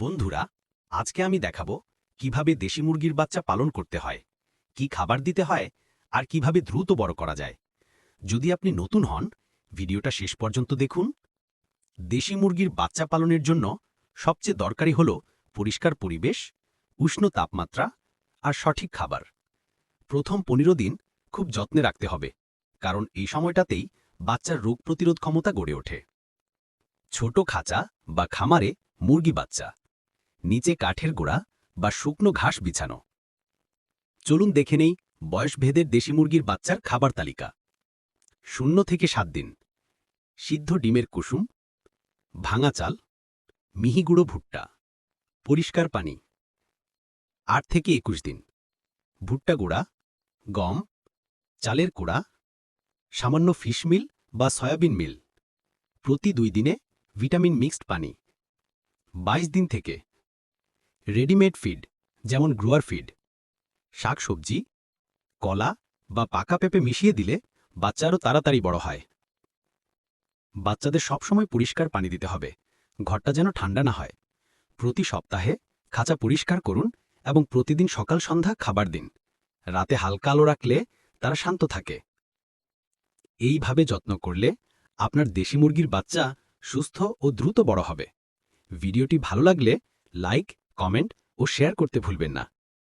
বন্ধুরা, আজকে আমি দেখাবো কীভাবে দেশি মুরগির বাচ্চা পালন করতে হয়, কি খাবার দিতে হয়, আর কীভাবে দ্রুত বড় করা যায়। যদি আপনি নতুন হন, ভিডিওটা শেষ পর্যন্ত দেখুন। দেশি মুরগির বাচ্চা পালনের জন্য সবচেয়ে দরকারি হল পরিষ্কার পরিবেশ, উষ্ণ তাপমাত্রা আর সঠিক খাবার। প্রথম পনেরো দিন খুব যত্নে রাখতে হবে, কারণ এই সময়টাতেই বাচ্চার রোগ প্রতিরোধ ক্ষমতা গড়ে ওঠে। ছোট খাঁচা বা খামারে মুরগি বাচ্চা নিচে কাঠের গোড়া বা শুকনো ঘাস বিছানো। চলুন দেখে নেই বয়সভেদের দেশি মুরগির বাচ্চার খাবার তালিকা। শূন্য থেকে সাত দিন। সিদ্ধ ডিমের কুসুম, ভাঙা চাল মিহিগুঁড়ো ভুট্টা, পরিষ্কার পানি। আট থেকে একুশ দিন। ভুট্টা গুঁড়া, গম, চালের কুড়া, সামান্য ফিশ মিল বা সয়াবিন মিল। প্রতি দুই দিনে ভিটামিন মিক্সড পানি। ২২ দিন থেকে রেডিমেড ফিড, যেমন গ্রোয়ার ফিড। শাকসবজি, কলা বা পাকা পেঁপে মিশিয়ে দিলে বাচ্চারও তাড়াতাড়ি বড় হয়। বাচ্চাদের সবসময় পরিষ্কার পানি দিতে হবে। ঘরটা যেন ঠান্ডা না হয়। প্রতি সপ্তাহে খাঁচা পরিষ্কার করুন এবং প্রতিদিন সকাল সন্ধ্যা খাবার দিন। রাতে হালকা আলো রাখলে তারা শান্ত থাকে। এইভাবে যত্ন করলে আপনার দেশি মুরগির বাচ্চা সুস্থ ও দ্রুত বড় হবে। ভিডিওটি ভালো লাগলে লাইক কমেন্ট ও শেয়ার করতে ভুলবেন না।